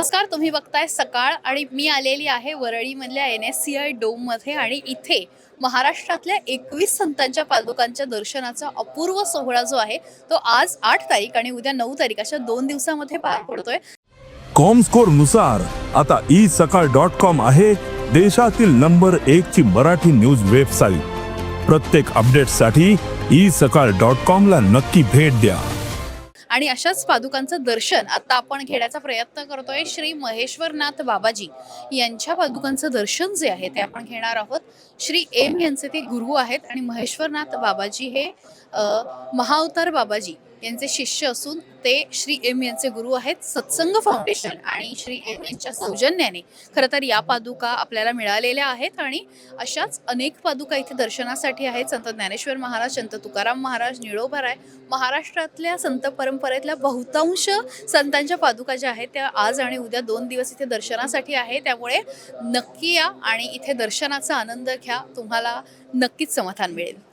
नमस्कार तुम्ही बघताय सकाळ आणि मी आलेली आहे वरळीमधल्या एन एस सी आय डोममध्ये आणि इथे महाराष्ट्रातल्या एकवीस संतांच्या पादुकांच्या दर्शनाचा अपूर्व सोहळा जो आहे तो आज आठ तारीख आणि उद्या नऊ तारीख अशा दोन दिवसामध्ये पार पडतोय. कॉम स्कोरनुसार आता ई सकाळ डॉट कॉम आहे देशातील नंबर एक ची मराठी न्यूज वेबसाईट प्रत्येक अपडेटसाठी ई सकाळ डॉट कॉम ला नक्की भेट द्या. आणि अशाच पादुकांचं दर्शन आता आपण घेण्याचा प्रयत्न करतोय श्री महेश्वरनाथ बाबाजी. यांच्या पादुकांचं दर्शन जे आहे ते आपण घेणार आहोत. श्री एम यांचे ते गुरु आहेत आणि महेश्वरनाथ बाबाजी हे महाअवतार बाबाजी. यांचे शिष्य असून ते श्री एम यांचे गुरु आहेत सत्संग फाउंडेशन आणि श्री एम यांच्या सौजन्याने. खरं तर या पादुका आपल्याला मिळालेल्या आहेत आणि अशाच अनेक पादुका इथे दर्शनासाठी आहेत. संत ज्ञानेश्वर महाराज संत तुकाराम महाराज निळोबाराय महाराष्ट्रातल्या संत परंपरेतल्या बहुतांश संतांच्या पादुका ज्या आहेत त्या आज आणि उद्या दोन दिवस इथे दर्शनासाठी आहे त्यामुळे नक्की या आणि इथे दर्शनाचा आनंद घ्या. तुम्हाला नक्कीच समाधान मिळेल.